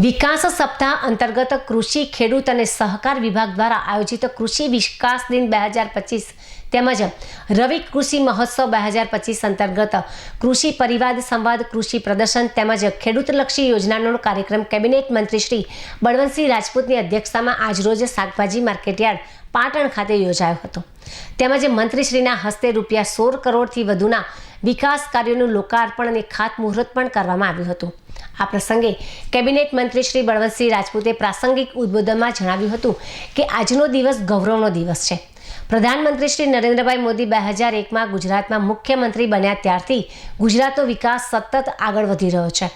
વિકાસ સપ્તાહ અંતર્ગત કૃષિ, ખેડૂત અને સહકાર વિભાગ દ્વારા આયોજિત કૃષિ વિકાસ દિન બે હજાર પચીસ તેમજ રવિ કૃષિ મહોત્સવ બે હજાર પચીસ અંતર્ગત કૃષિ પરિવાદ સંવાદ, કૃષિ પ્રદર્શન તેમજ ખેડૂતલક્ષી યોજનાનો કાર્યક્રમ કેબિનેટ મંત્રી શ્રી બળવંતસિંહ રાજપૂતની અધ્યક્ષતામાં આજરોજ શાકભાજી માર્કેટયાર્ડ પાટણ ખાતે યોજાયો હતો. તેમજ મંત્રીશ્રીના હસ્તે રૂપિયા સોળ કરોડથી વધુના વિકાસ કાર્યોનું લોકાર્પણ અને ખાતમુહૂર્ત પણ કરવામાં આવ્યું હતું. આ પ્રસંગે કેબિનેટ મંત્રી શ્રી બળવંતસિંહ રાજપૂતે પ્રાસંગિક ઉદ્બોધનમાં જણાવ્યું હતું કે આજનો દિવસ ગૌરવનો દિવસ છે. પ્રધાનમંત્રી શ્રી નરેન્દ્રભાઈ મોદી બે હજાર એકમાં ગુજરાતમાં મુખ્યમંત્રી બન્યા ત્યારથી ગુજરાતનો વિકાસ સતત આગળ વધી રહ્યો છે.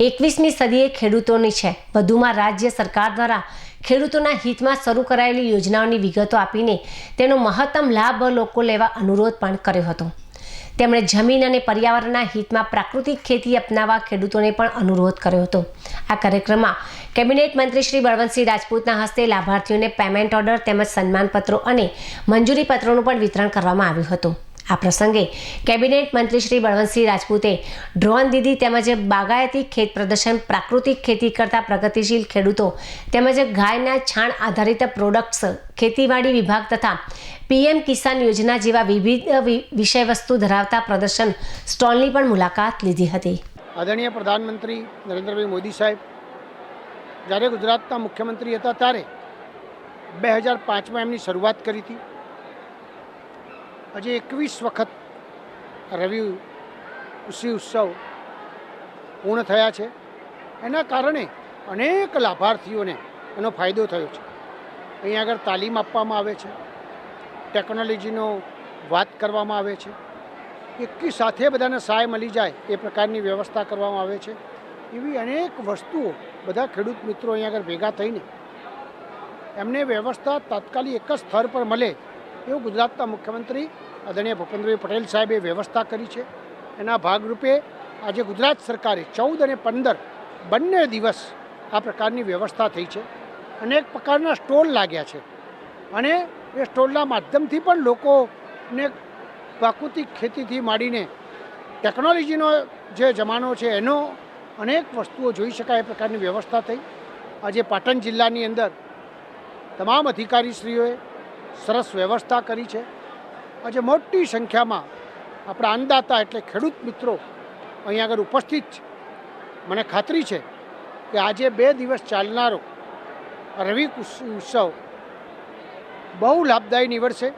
એકવીસમી સદીએ ખેડૂતોની છે. વધુમાં રાજ્ય સરકાર દ્વારા ખેડૂતોના હિતમાં શરૂ કરાયેલી યોજનાઓની વિગતો આપીને તેનો મહત્તમ લાભ લોકો લેવા અનુરોધ પણ કર્યો હતો. તેમણે જમીન અને પર્યાવરણના હિતમાં પ્રાકૃતિક ખેતી અપનાવવા ખેડૂતોને પણ અનુરોધ કર્યો હતો. આ કાર્યક્રમમાં કેબિનેટ મંત્રી શ્રી બળવંતસિંહ રાજપૂતના હસ્તે લાભાર્થીઓને પેમેન્ટ ઓર્ડર તેમજ સન્માનપત્રો અને મંજૂરી પત્રોનું પણ વિતરણ કરવામાં આવ્યું હતું. આ પ્રસંગે કેબિનેટ મંત્રી શ્રી બળવંતસિંહ રાજપૂતે ડ્રોન દીદી તેમજ બાગાયતી ખેત પ્રદર્શન, પ્રાકૃતિક ખેતી કરતા પ્રગતિશીલ ખેડૂતો તેમજ ગાયના છાણ આધારિત પ્રોડક્ટ્સ ખેતીવાડી વિભાગ તથા પીએમ કિસાન યોજના જેવા વિવિધ વિષયવસ્તુ ધરાવતા પ્રદર્શન સ્ટોલની પણ મુલાકાત લીધી હતી. આદરણીય પ્રધાનમંત્રી નરેન્દ્રભાઈ મોદી સાહેબ, જ્યારે ગુજરાતના મુખ્યમંત્રી હતા ત્યારે બે હજાર પાંચમાં એમની શરૂઆત કરી હતી. હજી એકવીસ વખત રવિ કૃષિ ઉત્સવ પૂર્ણ થયા છે. એના કારણે અનેક લાભાર્થીઓને એનો ફાયદો થયો છે. અહીં આગળ તાલીમ આપવામાં આવે છે. ટેકનોલોજીનો વાત કરવામાં આવે છે. એકી સાથે બધાને સહાય મળી જાય એ પ્રકારની વ્યવસ્થા કરવામાં આવે છે. એવી અનેક વસ્તુઓ બધા ખેડૂત મિત્રો અહીંયા આગળ ભેગા થઈને એમને વ્યવસ્થા તાત્કાલિક એક જ સ્થળ પર મળે એવું ગુજરાતના મુખ્યમંત્રી આદરણીય ભૂપેન્દ્રભાઈ પટેલ સાહેબે વ્યવસ્થા કરી છે. એના ભાગરૂપે આજે ગુજરાત સરકારે ચૌદ અને પંદર બંને દિવસ આ પ્રકારની વ્યવસ્થા થઈ છે. અનેક પ્રકારના સ્ટોલ લાગ્યા છે. અને એ સ્ટોલના માધ્યમથી પણ લોકોને પ્રાકૃતિક ખેતીથી માંડીને ટેકનોલોજીનો જે જમાનો છે એનો અનેક વસ્તુઓ જોઈ શકાય એ પ્રકારની વ્યવસ્થા થઈ. આજે પાટણ જિલ્લાની અંદર તમામ અધિકારીશ્રીઓએ સરસ વ્યવસ્થા કરી છે. આજે મોટી સંખ્યામાં આપણા અન્નદાતા એટલે ખેડૂત મિત્રો અહીંયા આગળ ઉપસ્થિત છે. મને ખાતરી છે કે આજે બે દિવસ ચાલનારો રવિ ઉત્સવ બહુ લાભદાયી નીવડશે.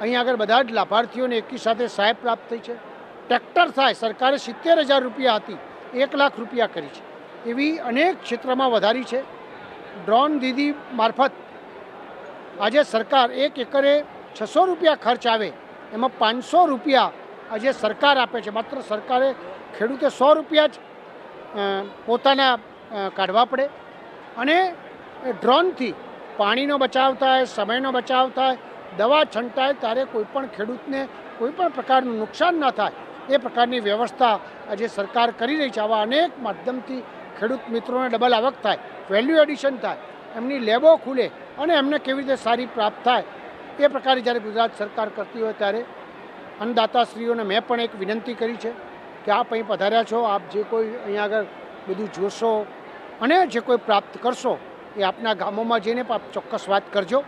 અહીં આગળ બધા જ લાભાર્થીઓને એકી સાથે સહાય પ્રાપ્ત થઈ છે. ટ્રેક્ટર થાય, સરકારે સિત્તેર હજાર રૂપિયા હતી, એક લાખ રૂપિયા કરી છે. એવી અનેક ક્ષેત્રમાં વધારી છે. ડ્રોન દીદી મારફત આજે સરકાર એક એકરે છસો રૂપિયા ખર્ચ આવે, એમાં પાંચસો રૂપિયા આજે સરકાર આપે છે. માત્ર સરકારે ખેડૂતે સો રૂપિયા જ પોતાના કાઢવા પડે. અને ડ્રોનથી પાણીનો બચાવ થાય, સમયનો બચાવ થાય, દવા છંટાય, ત્યારે કોઈ પણ ખેડૂતને કોઈપણ પ્રકારનું નુકસાન ન થાય, એ પ્રકારની વ્યવસ્થા આજે સરકાર કરી રહી છે. આવા અનેક માધ્યમથી ખેડૂત મિત્રોને ડબલ આવક થાય વેલ્યુ એડિશન થાય. એમની લેબો ખુલે અને એમને કેવી રીતે સારી પ્રાપ્ત થાય એ પ્રકારે જ્યારે ગુજરાત સરકાર કરતી હોય ત્યારે અન્નદાતાશ્રીઓને મેં પણ એક વિનંતી કરી છે કે આપ અહીં પધાર્યા છો, આપ જે કોઈ અહીંયા આગળ બધું જોશો અને જે કોઈ પ્રાપ્ત કરશો એ આપના ગામોમાં જઈને આપ ચોક્કસ વાત કરજો.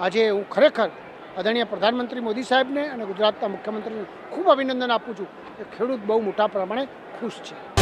આજે હું ખરેખર આદરણીય પ્રધાનમંત્રી મોદી સાહેબને અને ગુજરાતના મુખ્યમંત્રીને ખૂબ અભિનંદન આપું છું. કે ખેડૂત બહુ મોટા પ્રમાણે ખુશ છે.